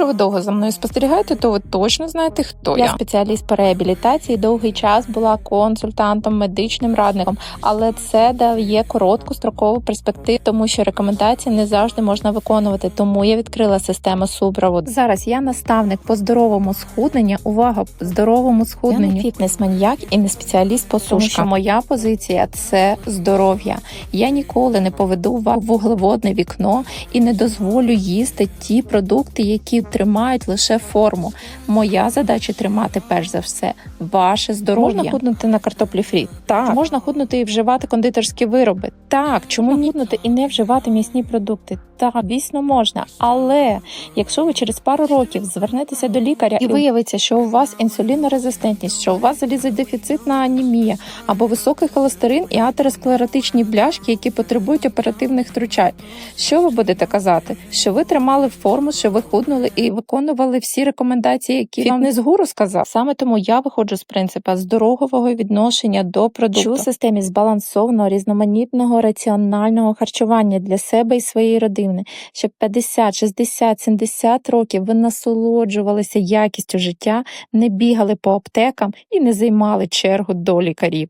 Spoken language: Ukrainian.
Якщо ви довго за мною спостерігаєте, то ви точно знаєте, хто я. Я спеціаліст по реабілітації. Довгий час була консультантом, медичним радником, але це дає коротку строкову перспективу, тому що рекомендації не завжди можна виконувати. Тому я відкрила систему супроводу. Зараз я наставник по здоровому схудненню. Увага, здоровому Я схудненню. не фітнес-маньяк і не спеціаліст по Тому що Моя позиція це здоров'я. Я ніколи не поведу вас в вуглеводне вікно і не дозволю їсти ті продукти, які тримають лише форму. Моя задача тримати перш за все ваше здоров'я. Можна худнути на картоплі фрі? Так. Можна худнути і вживати кондитерські вироби. Так, чому ні? Худнути і не вживати м'ясні продукти. Так, дійсно можна. Але якщо ви через пару років звернетеся до лікаря і виявиться, що у вас інсулінорезистентність, що у вас залізодефіцитна анемія або високий холестерин і атеросклеротичні бляшки, які потребують оперативних втручань, що ви будете казати? Що ви тримали форму, що ви худнули і виконували всі рекомендації, які вам Фітнес-гуру сказав. Саме тому я виходжу з принципа здорового відношення до продукту. у системі збалансованого, різноманітного, раціонального харчування для себе і своєї родини, щоб 50, 60, 70 років ви насолоджувалися якістю життя, не бігали по аптекам і не займали чергу до лікарів.